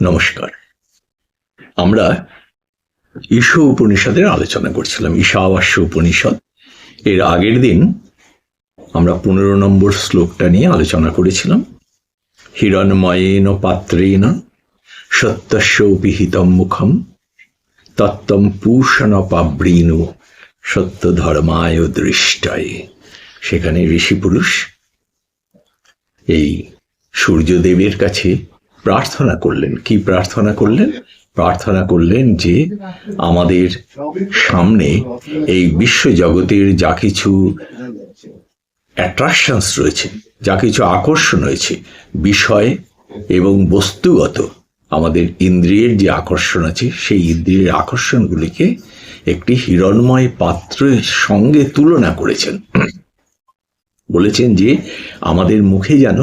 নমস্কার। আমরা ঈশ উপনিষদের আলোচনা করছিলাম ঈশাবাস্য উপনিষদ। এর আগের দিন আমরা পনেরো নম্বর শ্লোকটা নিয়ে আলোচনা করেছিলাম। হিরণময়েন পাত্রেণ সত্যস্য পিহিতম মুখম তত্তম পূষণ পাবৃণু সত্য ধর্মায় দৃষ্টায়। সেখানে ঋষি পুরুষ এই সূর্যদেবের কাছে প্রার্থনা করলেন। কি প্রার্থনা করলেন? প্রার্থনা করলেন যে আমাদের সামনে এই বিশ্ব জগতের যা কিছু অ্যাট্রাকশনস রয়েছে, যা কিছু আকর্ষণ রয়েছে, বিষয় এবং বস্তুগত আমাদের ইন্দ্রিয়ের যে আকর্ষণ আছে, সেই ইন্দ্রিয়ের আকর্ষণগুলিকে একটি হিরণময় পাত্রের সঙ্গে তুলনা করেছেন। বলেছেন যে আমাদের মুখে যেন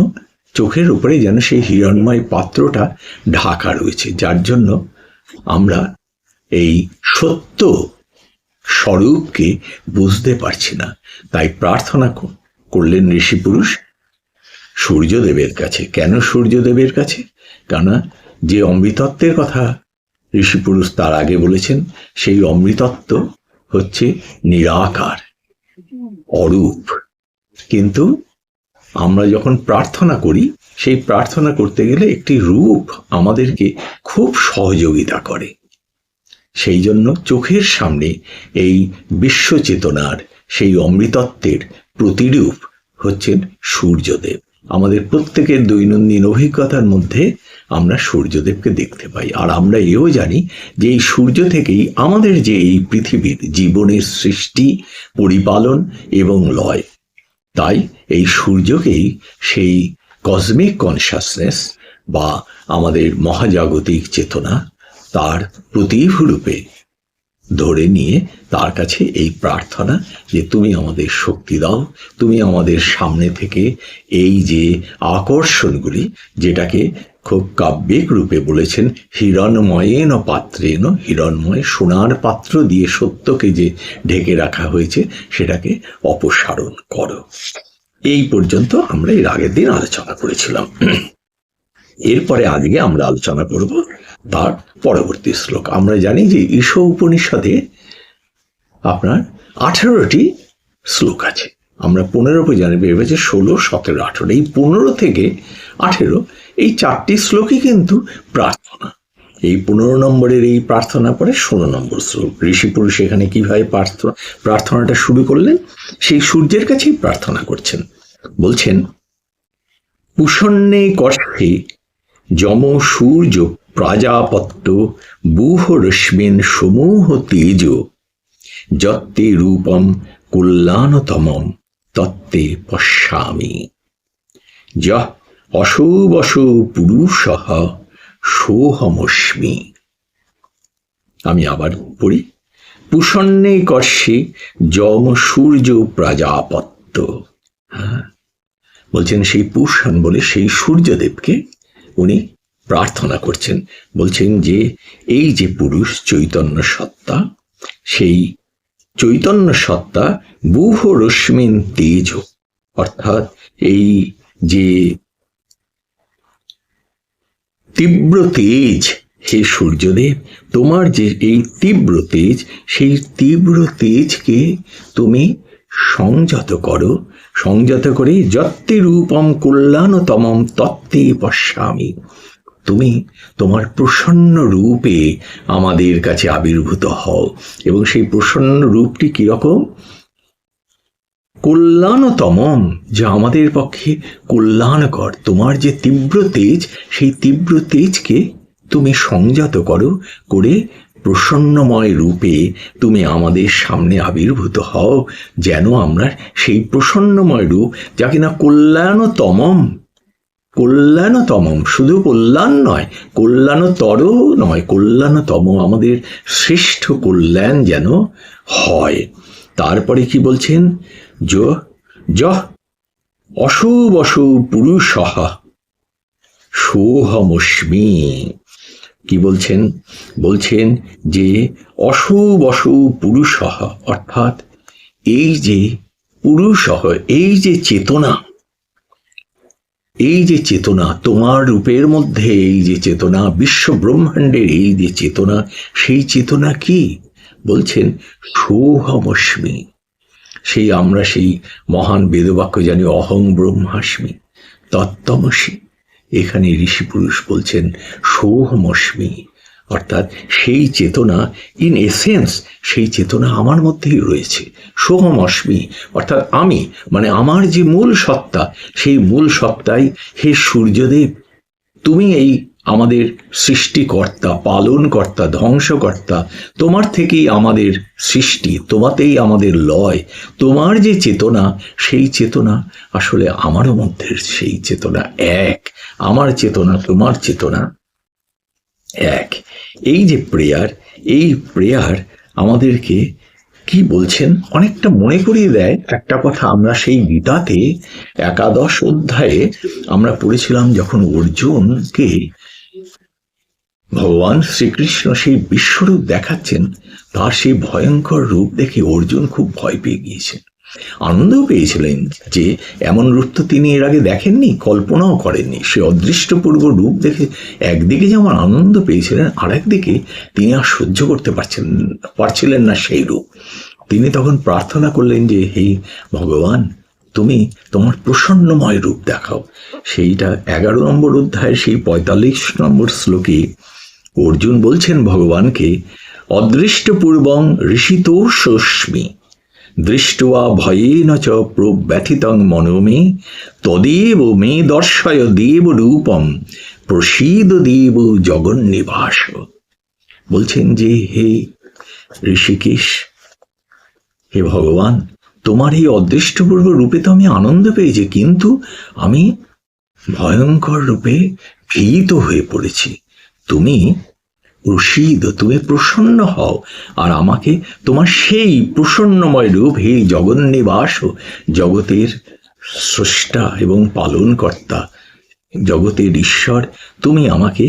চোখের উপরে যেন সেই হিরণময় পাত্রটা ঢাকা রয়েছে, যার জন্য আমরা এই সত্য স্বরূপকে বুঝতে পারছি না। তাই প্রার্থনা করলেন ঋষি পুরুষ সূর্যদেবের কাছে। কেন সূর্যদেবের কাছে? কেন যে অমৃতত্বের কথা ঋষি পুরুষ তার আগে বলেছেন, সেই অমৃতত্ব হচ্ছে নিরাকার, অরূপ। কিন্তু আমরা যখন প্রার্থনা করি, সেই প্রার্থনা করতে গেলে একটি রূপ আমাদেরকে খুব সহযোগিতা করে। সেই জন্য চোখের সামনে এই বিশ্ব চেতনার সেই অমৃতত্বের প্রতিরূপ হচ্ছেন সূর্যদেব। আমাদের প্রত্যেকের দৈনন্দিন অভিজ্ঞতার মধ্যে আমরা সূর্যদেবকে দেখতে পাই। আর আমরা এও জানি যে এই সূর্য থেকেই আমাদের যে এই পৃথিবীর জীবনের সৃষ্টি, পরিপালন এবং লয় তাই এই সূর্যকেই সেই কসমিক কনসাসনেস বা আমাদের মহাজাগতিক চেতনা তার প্রতিভূরূপে ধরে নিয়ে তার কাছে এই প্রার্থনা যে তুমি আমাদের শক্তি দাও, তুমি আমাদের সামনে থেকে এই যে আকর্ষণগুলি যেটাকে খুব কাব্যিক রূপে বলেছেন, হিরণময়েন পাত্রেন, হিরণময় সোনার পাত্র দিয়ে সত্যকে যে ঢেকে রাখা হয়েছে, সেটাকে অপসারণ করো। এই পর্যন্ত আমরা এর আগের দিন আলোচনা করেছিলাম। এরপরে আজকে আমরা আলোচনা করব তার পরবর্তী শ্লোক। আমরা জানি যে ঈশ উপনিষদে আপনার আঠেরোটি শ্লোক আছে। আমরা পনেরো পর্যন্ত ভেবেছি ষোলো, সতেরো, আঠেরো। এই পনেরো থেকে আঠেরো, এই চারটি শ্লোকই কিন্তু প্রার্থনা। এই পনেরো নম্বরের এই প্রার্থনা পরে ষোলো নম্বর শ্লোক। ঋষি পুরুষ এখানে কীভাবে প্রার্থনা, প্রার্থনাটা শুরু করলেন? সেই সূর্যের কাছেই প্রার্থনা করছেন। বলছেন পুষণ্যে কষ্টে যম সূর্য প্রাজাপত্য বুহ রশ্মিন সমূহ তেজ। যত্তে রূপম কল্যাণতমম, তত্তে পশ্যামি। যহ অশোবশ পুরুষ সোহমস্মি। আমি আবার পড়ি। পুষণ্যে কর্ষে যম সূর্য প্রাজাপত্য হ্যাঁ? বলছেন সেই পুষণ বলে সেই সূর্যদেবকে উনি প্রার্থনা করছেন, বলছেন যে এই যে পুরুষ চৈতন্য সত্তা, সেই চৈতন্য সত্তা বুহ রশ্মিন তেজ, অর্থাৎ এই যে তীব্র তেজ, হে সূর্যদেব, তোমার যে এই তীব্র তেজ, সেই তীব্র তেজকে তুমি সংযত করো সংযত করে যত্তে রূপম কল্যাণতমম তত্ত্বে পশ্যামি। তুমি তোমার প্রসন্ন রূপে আমাদের কাছে আবির্ভূত হও। এবং সেই প্রসন্ন রূপটি কীরকম কল্যাণতমম, যা আমাদের পক্ষে কল্যাণকর। তোমার যে তীব্র তেজ, সেই তীব্র তেজকে তুমি সংযত করো, করে প্রসন্নময় রূপে তুমি আমাদের সামনে আবির্ভূত হও, যেন আমরা সেই প্রসন্নময় রূপ, যা কিনা কল্যাণতমম। কল্যাণতমম, শুধু কল্যাণ নয়, কল্যাণতর নয়, কল্যাণতম আমাদের শ্রেষ্ঠ কল্যাণ যেন হয়। তারপরে কি বলছেন? য যহ অশুভ অশুভ পুরুষ, সোহমস্মি। কি বলছেন? বলছেন যে অশুভ অশুভ পুরুষ, অর্থাৎ এই যে পুরুষ, এই যে চেতনা, এই যে চেতনা, তোমার রূপের মধ্যে এই যে চেতনা বিশ্ব ব্রহ্মাণ্ডের এই যে চেতনা, সেই চেতনা কি? বলছেন সোহমস্মি সেই আমরা সেই মহান বেদবাক্য জানি, অহং ব্রহ্মাস্মি তত্তমসি এখানে ঋষি পুরুষ বলছেন সোহমস্মি অর্থাৎ সেই চেতনা ইন এসেন্স সেই চেতনা আমার মধ্যেই রয়েছে। সোহম অস্মি অর্থাৎ আমি মানে আমার যে মূল সত্তা, সেই মূল সত্তাই হে সূর্যদেব, তুমি এই আমাদের সৃষ্টিকর্তা, পালনকর্তা, ধ্বংসকর্তা, তোমার থেকেই আমাদের সৃষ্টি, তোমাতেই আমাদের লয়, তোমার যে চেতনা, সেই চেতনা আসলে আমারও মধ্যে, সেই চেতনা এক, আমার চেতনা, তোমার চেতনা এক। এই যে প্রেয়ার, এই প্রেয়ার আমাদেরকে কি বলছেন? অনেকটা মনে করিয়ে দেয়। একটা কথা আমরা সেই গীতাতে একাদশ অধ্যায়ে আমরা পড়েছিলাম, যখন অর্জুনকে ভগবান শ্রীকৃষ্ণ সেই বিশ্বরূপ দেখাচ্ছেন, তার সেই ভয়ঙ্কর রূপ দেখে অর্জুন খুব ভয় পেয়ে গিয়েছেন। আনন্দও পেয়েছিলেন যে, এমন রূপ তো তিনি এর আগে দেখেননি, কল্পনাও করেননি। সে অদৃষ্টপূর্ব রূপ দেখে একদিকে যেমন আনন্দ পেয়েছিলেন আর একদিকে তিনি আর সহ্য করতে পারছেন, পারছিলেন না সেই রূপ। তিনি তখন প্রার্থনা করলেন যে, হে ভগবান, তুমি তোমার প্রসন্নময় রূপ দেখাও। সেইটা এগারো নম্বর অধ্যায়ের সেই পঁয়তাল্লিশ নম্বর শ্লোকে অর্জুন বলছেন ভগবানকে, অদৃষ্টপূর্বং ঋষিতোষস্মি দৃষ্ট্বা ভয়েন চ প্রব্যথিতং মনো মে তদেব মে দর্শয় দেব রূপম, প্রসীদ দেব জগন্নিবাস। বলছেন যে, হে ঋষিকেশ, হে ভগবান, তোমার এই অদৃষ্টপূর্ব রূপে তো আমি আনন্দ পেয়েছি, কিন্তু আমি ভয়ঙ্কর রূপে ভীত হয়ে পড়েছি। তুমি রশিদ, তুমি প্রসন্ন হও, আর আমাকে তোমার সেই প্রসন্নময় রূপ হে জগন্নিবাস জগতের স্রষ্টা এবং পালনকর্তা, জগতের ঈশ্বর, তুমি আমাকে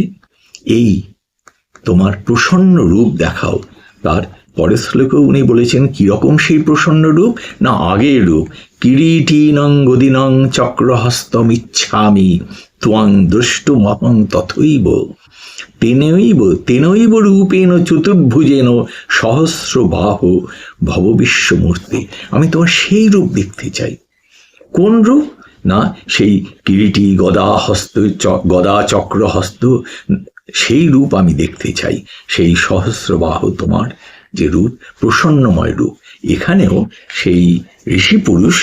এই তোমার প্রসন্ন রূপ দেখাও, তার পরের শ্লোকে উনি বলেছেন, কীরকম সেই প্রসন্ন রূপ? না, আগের রূপ। কিরীটিনং গদিনং চক্রহস্তমিচ্ছামি, ত্বং দ্রষ্টুমহং তথৈব। তেনৈব তেনৈব রূপেণ চতুর্ভুজেন সহস্র বাহ ভববিশ্বমূর্তি। আমি তোমার সেই রূপ দেখতে চাই। কোন রূপ? না, সেই কিরিটি গদা হস্ত গদা চক্র হস্ত সেই রূপ আমি দেখতে চাই। সেই সহস্রবাহ তোমার। যে রূপ, প্রসন্নময় রূপ। এখানেও সেই ঋষি পুরুষ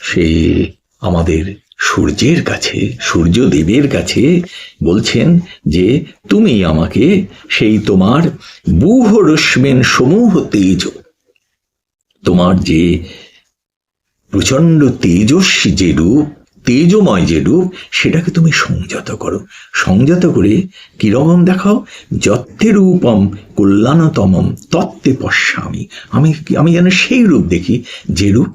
সে আমাদের সূর্যের কাছে, সূর্যদেবের কাছে বলছেন যে, তুমি আমাকে সেই তোমার বুহ রশ্মিন সমূহ তেজ, তোমার যে প্রচণ্ড তেজস্বী যে রূপ তেজময় যে রূপ, সেটাকে তুমি সংযত করো। সংযত করে কীরকম দেখাও? যত্তে রূপম কল্যাণতমম তত্ত্বে পশ্যামি। আমি আমি যেন সেই রূপ দেখি, যে রূপ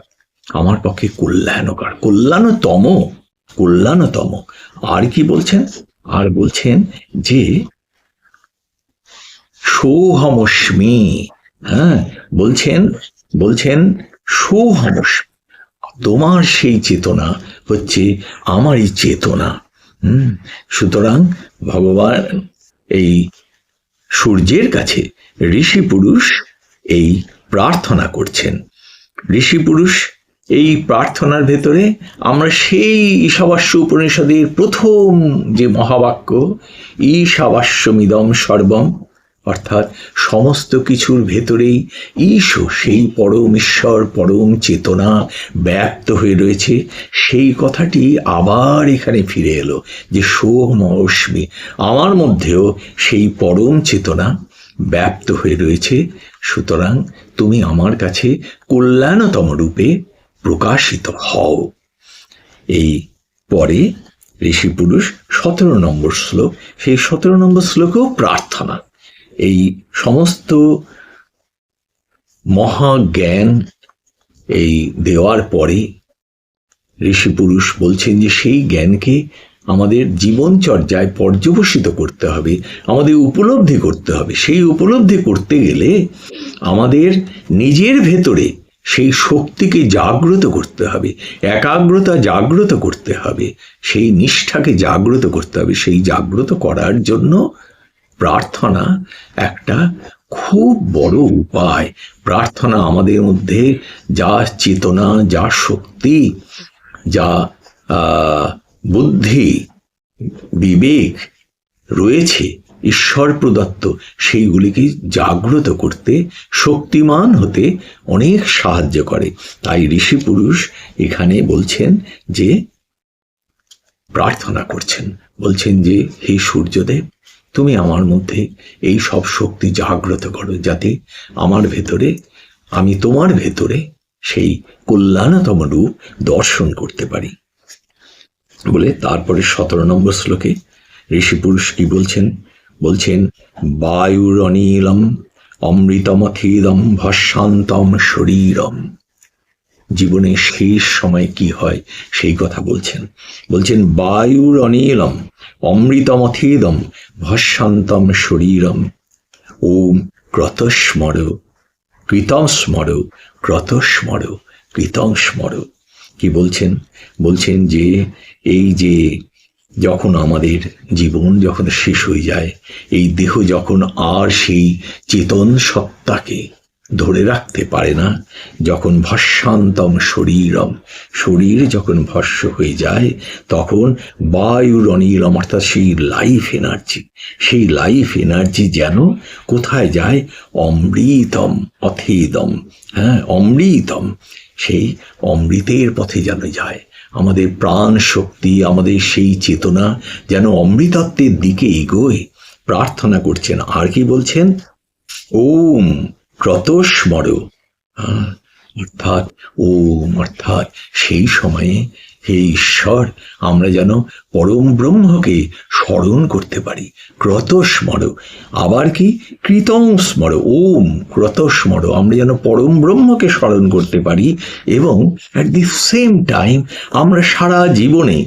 আমার পক্ষে কল্যাণকর। কল্যাণতম কল্যাণতম। আর কি বলছেন? আর বলছেন যে সোহমস্মি হ্যাঁ বলছেন বলছেন সোহমস্মি তোমার সেই চেতনা হচ্ছে আমারই চেতনা। হুম? সুতরাং ভগবান এই সূর্যের কাছে ঋষি পুরুষ এই প্রার্থনা করছেন। ঋষি পুরুষ, এই প্রার্থনার ভেতরে আমরা সেই ঈশাবাস্য উপনিষদের প্রথম যে মহাবাক্য, ঈশাবাস্যমিদম সর্বম অর্থাৎ সমস্ত কিছুর ভেতরেই ঈশ সেই পরম ঈশ্বর, পরম চেতনা ব্যক্ত হয়ে রয়েছে। সেই কথাটি আবার এখানে ফিরে এলো যে সোম অস্মি আমার মধ্যেও সেই পরম চেতনা ব্যপ্ত হয়ে রয়েছে। সুতরাং তুমি আমার কাছে কল্যাণতম রূপে প্রকাশিত হও। এই পরে ঋষি পুরুষ সতেরো নম্বর শ্লোক, সেই সতেরো নম্বর শ্লোকেও প্রার্থনা এই সমস্ত মহাজ্ঞান এই দেওয়ার পরে ঋষি পুরুষ বলছেন যে সেই জ্ঞানকে আমাদের জীবনচর্যায় পর্যবসিত করতে হবে, আমাদের উপলব্ধি করতে হবে। সেই উপলব্ধি করতে গেলে আমাদের নিজের ভেতরে সেই শক্তিকে জাগ্রত করতে হবে, একাগ্রতা জাগ্রত করতে হবে, সেই নিষ্ঠাকে জাগ্রত করতে হবে, সেই জাগ্রত করার জন্য প্রার্থনা একটা খুব বড় উপায়। প্রার্থনা আমাদের মধ্যে যা চেতনা, যা শক্তি, যা বুদ্ধি, বিবেক রয়েছে, ঈশ্বর প্রদত্ত, সেইগুলিকে জাগ্রত করতে শক্তিমান হতে অনেক সাহায্য করে। তাই ঋষি পুরুষ এখানে বলছেন যে, প্রার্থনা করছেন। বলছেন যে, হে সূর্যদেব তুমি আমার মধ্যে এই সব শক্তি জাগ্রত করো যাতে আমার ভেতরে, আমি তোমার ভেতরে সেই কল্যাণতম রূপ দর্শন করতে পারি। বলে তারপরে সতেরো নম্বর শ্লোকে ঋষি পুরুষ কি বলছেন? বলছেন বায়ুর অনিলম অমৃতমথিদম ভস্যান্তম শরীরম। জীবনের শেষ সময় কি হয়, সেই কথা বলছেন। বলছেন, বায়ুর অনিলম, অমৃতমথিদম ভস্যান্তম শরীরম। ওম ক্রতস্মর কৃতং স্মর ক্রত স্মর কৃতং স্মর কি বলছেন? বলছেন যে, এই যে যখন আমাদের জীবন যখন শেষ হয়ে যায়, এই দেহ যখন আর সেই চেতন সত্তাকে ধরে রাখতে পারে না। যখন ভস্যান্তম শরীরম, শরীর যখন ভস্য হয়ে যায়, তখন বায়ুর অনিলম অর্থাৎ সেই লাইফ এনার্জি সেই লাইফ এনার্জি যেন কোথায় যায়? অমৃতম অথেদম হ্যাঁ অমৃতম। সেই অমৃতের পথে যেন যায়। আমাদের প্রাণ শক্তি আমাদের সেই চেতনা যেন অমৃতত্বের দিকে এগোয়। প্রার্থনা করছেন, আর কি বলছেন? ওম ক্রতস্মর অর্থাৎ, ওম, অর্থাৎ সেই সময়ে হে ঈশ্বর, আমরা যেন পরম ব্রহ্মকে স্মরণ করতে পারি। ক্রতস্মর আবার কি? কৃতং স্মর। ওম ক্রতস্মর আমরা যেন পরম ব্রহ্মকে স্মরণ করতে পারি এবং অ্যাট দি সেম টাইম আমরা সারা জীবনে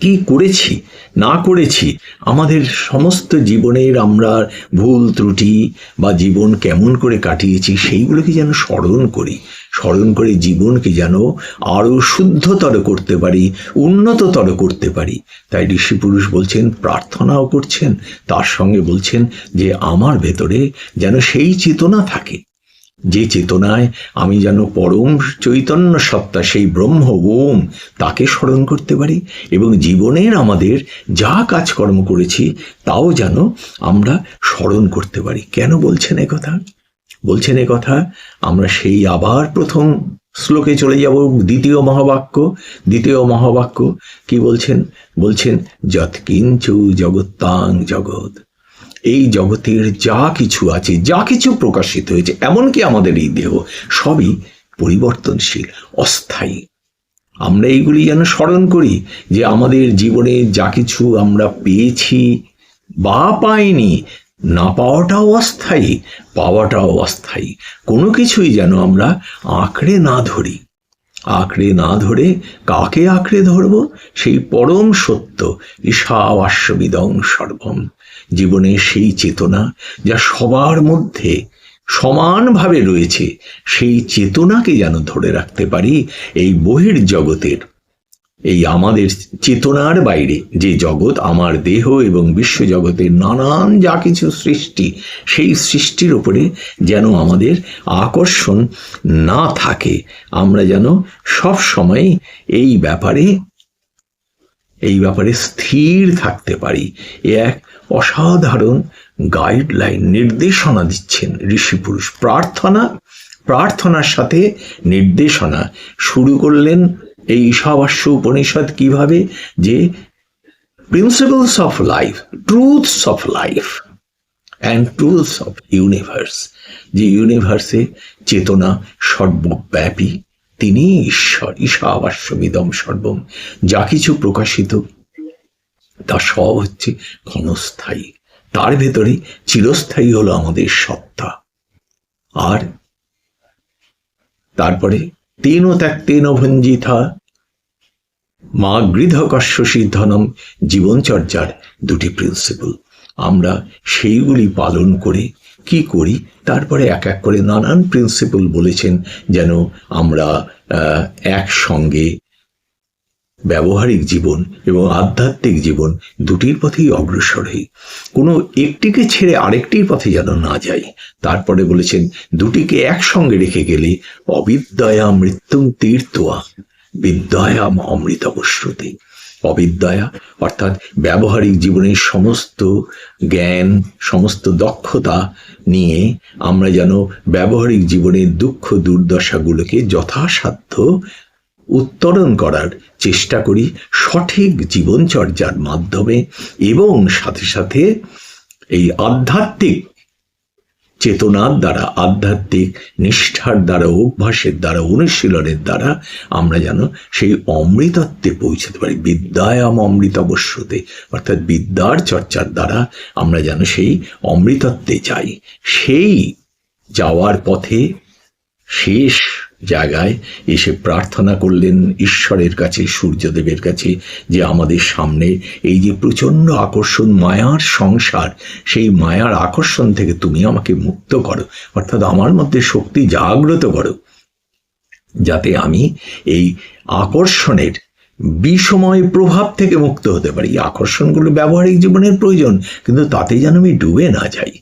কি করেছি? না করেছি? আমাদের সমস্ত জীবনের আমরা ভুল, ত্রুটি বা জীবন কেমন করে কাটিয়েছি, সেইগুলোকে যেন স্মরণ করি। স্মরণ করে জীবনকে যেন আরও শুদ্ধতর করতে পারি, উন্নততর করতে পারি। তাই ঋষি পুরুষ বলছেন, প্রার্থনাও করছেন, তার সঙ্গে বলছেন যে, আমার ভেতরে যেন সেই চেতনা থাকে। যে চেতনায় আমি যেন পরম চৈতন্য সত্তা, সেই ব্রহ্ম ওম তাকে স্মরণ করতে পারি এবং জীবনের আমাদের যা কাজকর্ম করেছি তাও যেন আমরা স্মরণ করতে পারি। কেন বলছেন কথা? বলছেন কথা, আমরা সেই আবার প্রথম শ্লোকে চলে যাব, দ্বিতীয় মহাবাক্য। দ্বিতীয় মহাবাক্য কি বলছেন? বলছেন, যৎকিঞ্চু জগত্তাং জগৎ। এই জগতের যা কিছু আছে, যা কিছু প্রকাশিত হয়েছে, এমনকি আমাদের এই দেহ, সবই পরিবর্তনশীল, অস্থায়ী। আমরা এইগুলি যেন স্মরণ করি যে আমাদের জীবনে যা কিছু আমরা পেয়েছি বা পাইনি, না পাওয়াটাও অস্থায়ী পাওয়াটাও অস্থায়ী। কোনো কিছুই যেন আমরা আঁকড়ে না ধরি। আঁকড়ে না ধরে কাকে আঁকড়ে ধরব? সেই পরম সত্য, ঈশাবাস্যবিদং সর্বম। জীবনে সেই চেতনা যা সবার মধ্যে সমানভাবে রয়েছে, সেই চেতনাকে যেন ধরে রাখতে পারি এই বহির জগতের। এই আমাদের চেতনার বাইরে যে জগৎ, আমার দেহ এবং বিশ্বজগতের নানান যা কিছু সৃষ্টি, সেই সৃষ্টির উপরে যেন আমাদের আকর্ষণ না থাকে। আমরা যেন সব সময় এই ব্যাপারে এই ব্যাপারে স্থির থাকতে পারি। এ এক অসাধারণ গাইডলাইন নির্দেশনা দিচ্ছেন ঋষি পুরুষ। প্রার্থনা, প্রার্থনার সাথে নির্দেশনা। শুরু করলেন এই ঈশাবাস্য উপনিষদ কীভাবে? যে principles of life truths of life and truths of universe যে ইউনিভার্সে চেতনা সর্বব্যাপী তিনি ঈশ্বর ঈশাবাস্যমিদম সর্বম। যা কিছু প্রকাশিত তা সব হচ্ছে ক্ষণস্থায়ী। তার ভেতরে চিরস্থায়ী হলো আমাদের সত্তা। আর তারপরে তেন ত্যাক্তেন ভঞ্জিথা মা গৃধকস্য সিদ্ধনম জীবনচর্যার দুটি প্রিন্সিপাল আমরা সেইগুলি পালন করে কি করি? তারপরে এক এক করে নানান প্রিন্সিপাল বলেছেন যেন আমরা একসঙ্গে ব্যবহারিক জীবন এবং আধ্যাত্মিক জীবন দুটির পথেই অগ্রসর হই কোনো একটিকে ছেড়ে আরেকটির পথে যেন না যাই, তারপরে বলেছেন, দুটিকে একসঙ্গে রেখে গেলে অবিদ্যয়া মৃত্যুং তীর্থয়া বিদ্যায়াম অমৃত অবশ্যতে অবিদ্যায়া অর্থাৎ ব্যবহারিক জীবনের সমস্ত জ্ঞান, সমস্ত দক্ষতা নিয়ে আমরা যেন ব্যবহারিক জীবনের দুঃখ দুর্দশাগুলোকে যথাসাধ্য উত্তরণ করার চেষ্টা করি সঠিক জীবনচর্যার মাধ্যমে এবং সাথে সাথে এই আধ্যাত্মিক চেতনার দ্বারা, আধ্যাত্মিক নিষ্ঠার দ্বারা, অভ্যাসের দ্বারা, অনুশীলনের দ্বারা আমরা যেন সেই অমৃতত্বে পৌঁছতে পারি। বিদ্যায়াম অমৃত অবশ্যতে অর্থাৎ বিদ্যার চর্চার দ্বারা আমরা যেন সেই অমৃতত্বে যাই। সেই যাওয়ার পথে শেষ জায়গায় এসে প্রার্থনা করলেন ঈশ্বরের কাছে, সূর্যদেবের কাছে, যে আমাদের সামনে এই যে প্রচণ্ড আকর্ষণ, মায়ার সংসার, সেই মায়ার আকর্ষণ থেকে তুমি আমাকে মুক্ত করো। অর্থাৎ আমার মধ্যে শক্তি জাগ্রত করো, যাতে আমি এই আকর্ষণের বিষময় প্রভাব থেকে মুক্ত হতে পারি। আকর্ষণগুলো ব্যবহারিক জীবনের প্রয়োজন, কিন্তু তাতে যেন আমি ডুবে না যাই।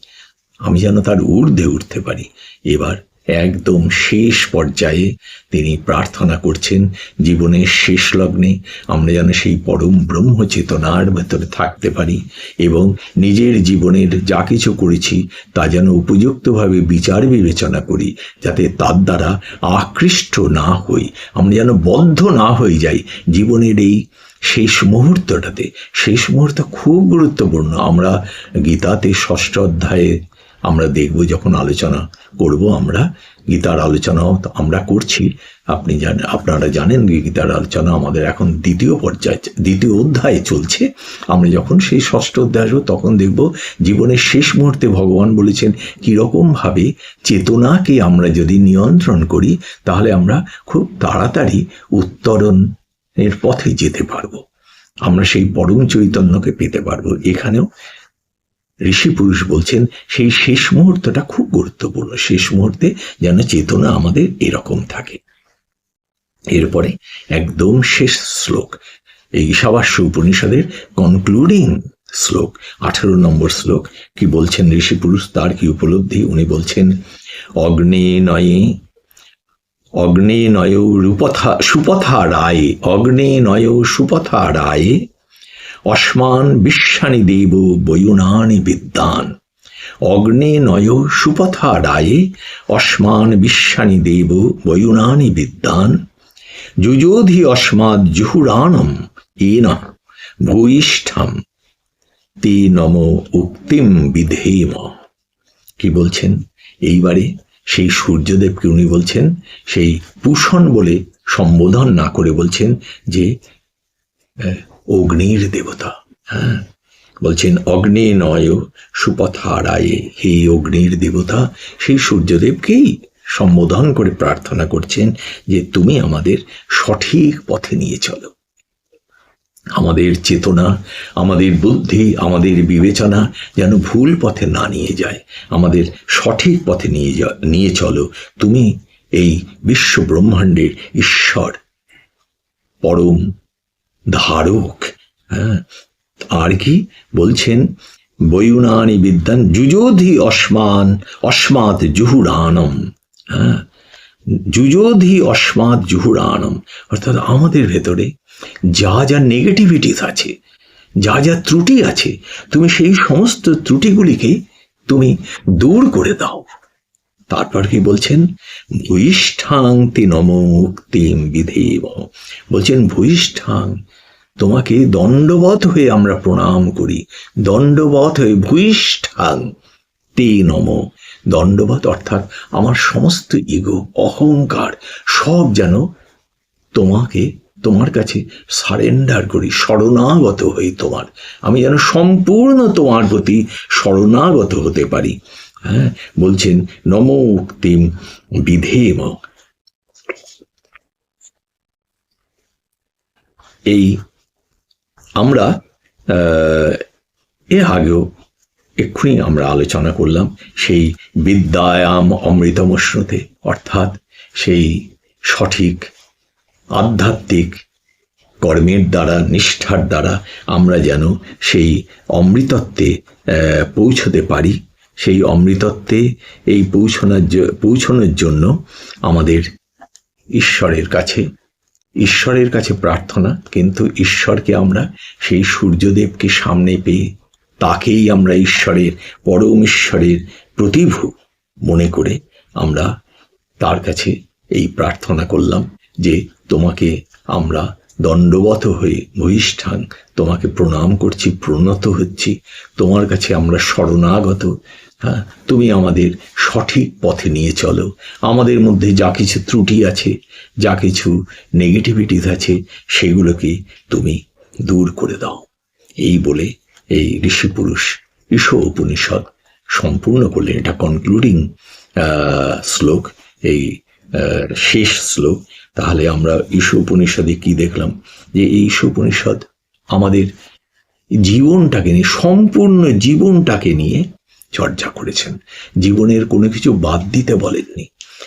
আমি যেন তার ঊর্ধ্বে উঠতে পারি। এবার একদম শেষ পর্যায়ে তিনি প্রার্থনা করছেন, জীবনের শেষ লগ্নে আমরা যেন সেই পরম ব্রহ্ম চেতনার ভেতরে থাকতে পারি এবং নিজের জীবনের যা কিছু করেছি তা যেন উপযুক্তভাবে বিচার বিবেচনা করি, যাতে তার দ্বারা আকৃষ্ট না হই, আমরা যেন বদ্ধ না হয়ে যাই জীবনের এই শেষ মুহূর্তটাতে। শেষ মুহূর্ত খুব গুরুত্বপূর্ণ। আমরা গীতাতে ষষ্ঠ অধ্যায়ে আমরা দেখব, যখন আলোচনা করব আমরা, গীতার আলোচনাও আমরা করছি। আপনি জানেন আপনারা জানেন গীতার আলোচনা আমাদের এখন দ্বিতীয় পর্যায়ে, দ্বিতীয় অধ্যায়ে চলছে। আমরা যখন সেই ষষ্ঠ অধ্যায় আসব, তখন দেখব জীবনের শেষ মুহূর্তে ভগবান বলেছেন, কীরকমভাবে চেতনাকে আমরা যদি নিয়ন্ত্রণ করি, তাহলে আমরা খুব তাড়াতাড়ি উত্তরণের পথে যেতে পারব। আমরা সেই পরম চৈতন্যকে পেতে পারব। এখানেও ঋষি পুরুষ বলছেন, সেই শেষ মুহূর্তটা খুব গুরুত্বপূর্ণ। শেষ মুহূর্তে যেন চেতনা আমাদের এরকম থাকে। এরপরে একদম শেষ শ্লোক। এই ঈশাবাস্য উপনিষদের কনক্লুডিং শ্লোক, আঠারো নম্বর শ্লোক। কি বলছেন ঋষি পুরুষ? তার কি উপলব্ধি? উনি বলছেন, অগ্নে নয়ে, অগ্নে নয় রূপথা, সুপথা রায়ে, অগ্নে নয় সুপথা রায়ে অস্মান বিশ্বানি দেব বয়ুনানি বিদ্যান। অগ্নে নয় সুপথা রায়ে অস্মান বিশ্বানি দেব বয়ুনানি বিদ্যান। যুযোধি অস্মাদ জুহুরানম এন ভূয়িষ্ঠম, তে নম উক্তিম বিধেম। কি বলছেন? এইবারে সেই সূর্যদেবকে উনি বলছেন, সেই পুষণ বলে সম্বোধন না করে বলছেন যে অগ্নির দেবতা। হ্যাঁ? বলছেন, অগ্নি নয়, সুপথারায়ে। হে অগ্নির দেবতা সেই সূর্যদেবকেই সম্বোধন করে প্রার্থনা করছেন যে তুমি আমাদের সঠিক পথে নিয়ে চলো। আমাদের চেতনা, আমাদের বুদ্ধি, আমাদের বিবেচনা যেন ভুল পথে না নিয়ে যায়, আমাদের সঠিক পথে নিয়ে নিয়ে চলো। তুমি এই বিশ্ব ব্রহ্মাণ্ডের ঈশ্বর, পরম ধারক। হ্যাঁ? আর কি বলছেন? বয়ুনানি বিদ্যান যুযোধি অস্মান অস্মাৎ জুহুরানম হ্যাঁ? যুযোধি অস্মাৎ জুহুরানম অর্থাৎ আমাদের ভেতরে যা যা নেগেটিভিটিস আছে, যা যা ত্রুটি আছে, তুমি সেই সমস্ত ত্রুটিগুলিকে তুমি দূর করে দাও। তারপর কি বলছেন? ভূয়িষ্ঠাং তে নম মুক্তিম বিধেব বলছেন ভূয়িষ্ঠাং তোমাকে দণ্ডবত হয়ে আমরা প্রণাম করি। দণ্ডবত হয়ে ভূয়িষ্ঠাং তে নম। দণ্ডবত অর্থাৎ আমার সমস্ত ইগো, অহংকার, সব যেন তোমাকে, তোমার কাছে সারেন্ডার করি, শরণাগত হই তোমার। আমি যেন সম্পূর্ণ তোমার প্রতি শরণাগত হতে পারি। হ্যাঁ বলছেন নম উক্তিম বিধেম। এই আমরা এর আগেও এক্ষুনি আমরা আলোচনা করলাম সেই বিদ্যায়াম অমৃতমশ্রুতে, অর্থাৎ সেই সঠিক আধ্যাত্মিক কর্মের দ্বারা, নিষ্ঠার দ্বারা আমরা যেন সেই অমৃতত্বে পৌঁছতে পারি। সেই অমৃতত্বে এই পৌঁছানোর পৌঁছানোর জন্য আমাদের ঈশ্বরের কাছে ঈশ্বরের কাছে প্রার্থনা, কিন্তু ঈশ্বরকে আমরা সেই সূর্যদেবকে সামনে পেয়ে তাকেই আমরা ঈশ্বরের, পরম ঈশ্বরের প্রতিভু মনে করে আমরা তার কাছে এই প্রার্থনা করলাম যে তোমাকে আমরা দণ্ডবত হয়ে বহিষ্ঠান, তোমাকে প্রণাম করছি, প্রণত হচ্ছি, তোমার কাছে আমরা শরণাগত হ্যাঁ তুমি আমাদের সঠিক পথে নিয়ে চলো। আমাদের মধ্যে যা কিছু ত্রুটি আছে, যা কিছু নেগেটিভিটিস আছে, সেগুলোকে তুমি দূর করে দাও। এই বলে এই ঋষি পুরুষ ঈশ উপনিষদ সম্পূর্ণ করলেন। এটা কনক্লুডিং শ্লোক, এই শেষ শ্লোক। তাহলে আমরা ঈশ উপনিষদে কি দেখলাম? যে এই ঈশ উপনিষদ আমাদের জীবনটাকে নিয়ে, সম্পূর্ণ জীবনটাকে নিয়ে চর্চা করেছেন। জীবনের কোনো কিছু বাদ দিতে বলেননি।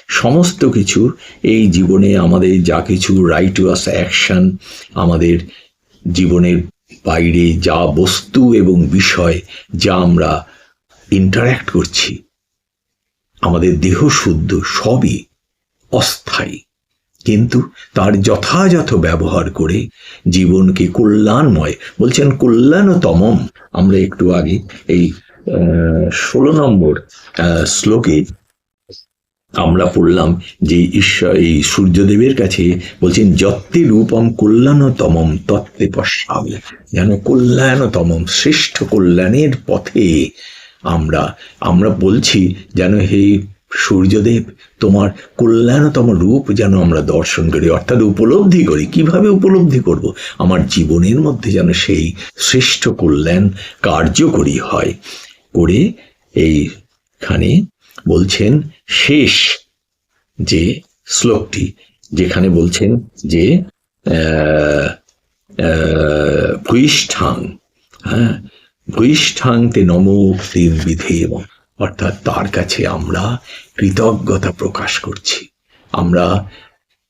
সমস্ত কিছু এই জীবনে আমাদের যা কিছু রাইট ওয়াস অ্যাকশন আমাদের জীবনের বাইরে যা বস্তু এবং বিষয় যা আমরা ইন্টারাক্ট করছি, আমাদের দেহ শুদ্ধ সবই অস্থায়ী। কিন্তু তার যথাযথ ব্যবহার করে জীবনকে কল্যাণময়, বলছেন কল্যাণতমম। আমরা একটু আগে এই ষোলো নম্বর শ্লোকে আমরা পড়লাম যে ঈশ্বর, এই সূর্যদেবের কাছে বলছেন, যত্তে রূপম কল্যাণতমম তত্ত্বে পশ্চাবে যেন কল্যাণতমম, শ্রেষ্ঠ কল্যাণের পথে আমরা আমরা বলছি যেন হে সূর্যদেব, তোমার কল্যাণতম রূপ যেন আমরা দর্শন করি, অর্থাৎ উপলব্ধি করি। কীভাবে উপলব্ধি করব? আমার জীবনের মধ্যে যেন সেই শ্রেষ্ঠ কল্যাণ কার্যকরী হয়। করে এইখানে বলছেন শেষ যে শ্লোকটি, যেখানে বলছেন যে ভূয়িষ্ঠাং হ্যাঁ ভূয়িষ্ঠাং তে নমোক্তির বিধেম অর্থাৎ তার কাছে আমরা কৃতজ্ঞতা প্রকাশ করছি। আমরা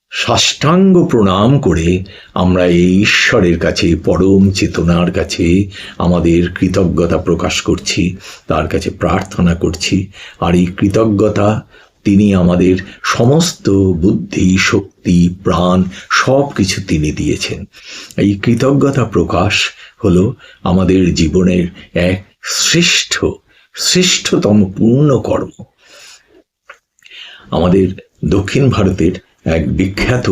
সাষ্টাঙ্গ প্রণাম করে আমরা এই ঈশ্বরের কাছে, পরম চেতনার কাছে আমাদের কৃতজ্ঞতা প্রকাশ করছি, তার কাছে প্রার্থনা করছি। আর এই কৃতজ্ঞতা, তিনি আমাদের সমস্ত বুদ্ধি, শক্তি, প্রাণ সব কিছু তিনি দিয়েছেন। এই কৃতজ্ঞতা প্রকাশ হলো আমাদের জীবনের এক শ্রেষ্ঠ, শ্রেষ্ঠতম পূর্ণ কর্ম। আমাদের দক্ষিণ ভারতের এক বিখ্যাত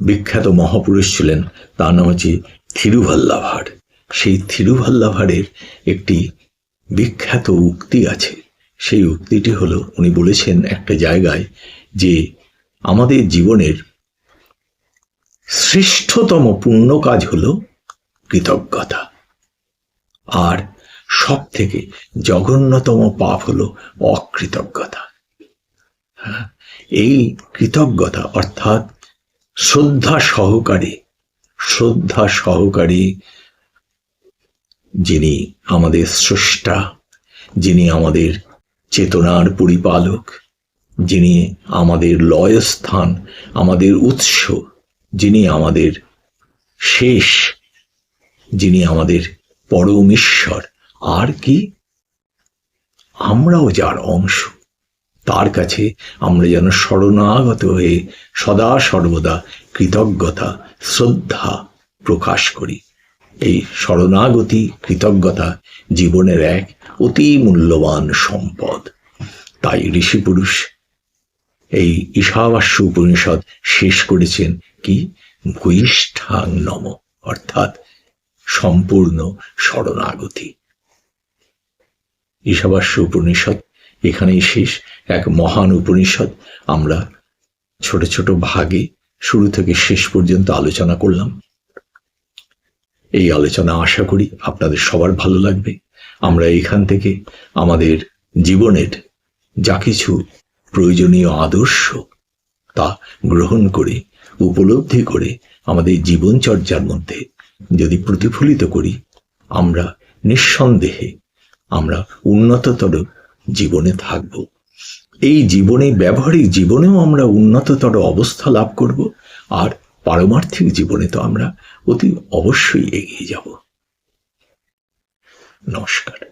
বিখ্যাত মহাপুরুষ ছিলেন তার নাম হচ্ছে থিরুভাল্লাভার। সেই থিরুভাল্লাভারের একটি বিখ্যাত উক্তি আছে। সেই উক্তিটি হলো উনি বলেছেন একটা জায়গায় যে আমাদের জীবনের শ্রেষ্ঠতম পূর্ণ কাজ হল কৃতজ্ঞতা। আর সব থেকে জঘন্যতম পাপ হলো অকৃতজ্ঞতা। হ্যাঁ, এই কৃতজ্ঞতা, অর্থাৎ শ্রদ্ধা সহকারে শ্রদ্ধা সহকারে যিনি আমাদের স্রষ্টা, যিনি আমাদের চেতনার পরিপালক, যিনি আমাদের লয়স্থান, আমাদের উৎস, যিনি আমাদের শেষ, যিনি আমাদের পরমেশ্বর আর কি? আমরাও যার অংশ। তার কাছে আমরা যেন শরণাগত হয়ে সদা সর্বদা কৃতজ্ঞতা, শ্রদ্ধা প্রকাশ করি। এই শরণাগতি, কৃতজ্ঞতা জীবনের এক অতি মূল্যবান সম্পদ। তাই ঋষি পুরুষ এই ঈশাবাস্য উপনিষদ শেষ করেছেন কি? ভূয়িষ্ঠাং নম, অর্থাৎ সম্পূর্ণ শরণাগতি। ঈশাবাস্য উপনিষদ এখানেই শেষ এক মহান উপনিষদ। আমরা ছোট ছোট ভাগে শুরু থেকে শেষ পর্যন্ত আলোচনা করলাম। এই আলোচনা আশা করি আপনাদের সবার ভালো লাগবে। আমরা এখান থেকে আমাদের জীবনের যা কিছু প্রয়োজনীয় আদর্শ তা গ্রহণ করে, উপলব্ধি করে আমাদের জীবনচর্যার মধ্যে যদি প্রতিফলিত করি, আমরা নিঃসন্দেহে আমরা উন্নততর জীবনে থাকব। এই জীবনে, ব্যবহারিক জীবনেও আমরা উন্নততর অবস্থা লাভ করব আর পারমার্থিক জীবনে তো আমরা অতি অবশ্যই এগিয়ে যাব। নমস্কার।